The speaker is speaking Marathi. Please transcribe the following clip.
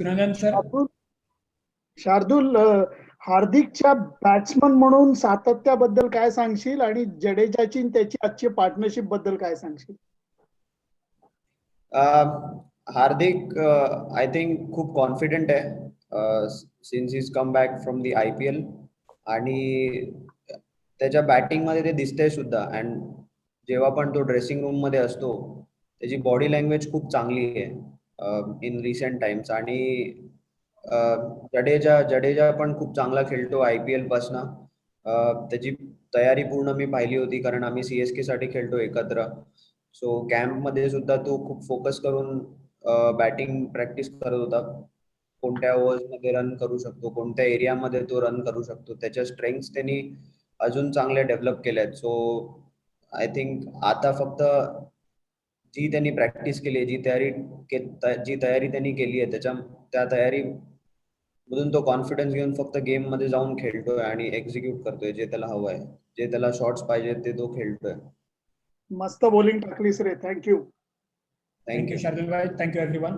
सुरेंद्र सर शार्दूल हार्दिकच्या बॅट्समन म्हणून सातत्याबद्दल काय सांगशील आणि जडेजाची त्याची आजची पार्टनरशिपबद्दल काय सांगशील? हार्दिक आय थिंक खूप कॉन्फिडेंट आहे. Since is come back from the I P L आणि त्याच्या बॅटिंगमध्ये ते दिसतंय सुद्धा. अँड जेव्हा पण तो ड्रेसिंग रूममध्ये असतो त्याची बॉडी लँग्वेज खूप चांगली आहे. इन रिसेंट टाइम्स आणि जडेजा जडेजा पण खूप चांगला खेळतो आय पी एल पासनं. त्याची तयारी पूर्ण मी पाहिली होती कारण आम्ही सीएसके साठी खेळतो एकत्र. सो कॅम्पमध्ये सुद्धा तो खूप फोकस करून बॅटिंग प्रॅक्टिस करत होता. कोणत्या ओव्हर्समध्ये रन करू शकतो कोणत्या एरियामध्ये तो रन करू शकतो त्याच्या स्ट्रेंग्स त्यांनी अजून चांगले डेव्हलप केल्यात. सो आय थिंक आता फक्त जी त्यांनी प्रॅक्टिस केली आहे जी तयारी के- त- जी तयारी त्यांनी केली आहे त्याच्या त्या तयारी मधून तो कॉन्फिडन्स घेऊन फक्त गेममध्ये जाऊन खेळतोय आणि एक्झिक्यूट करतोय जे त्याला हवं आहे. जे त्याला शॉट्स पाहिजे ते तो खेळतोय. मस्त बॉलिंग टाकलीस रे. Thank you thank you thank you Shardul भाई. Thank you everyone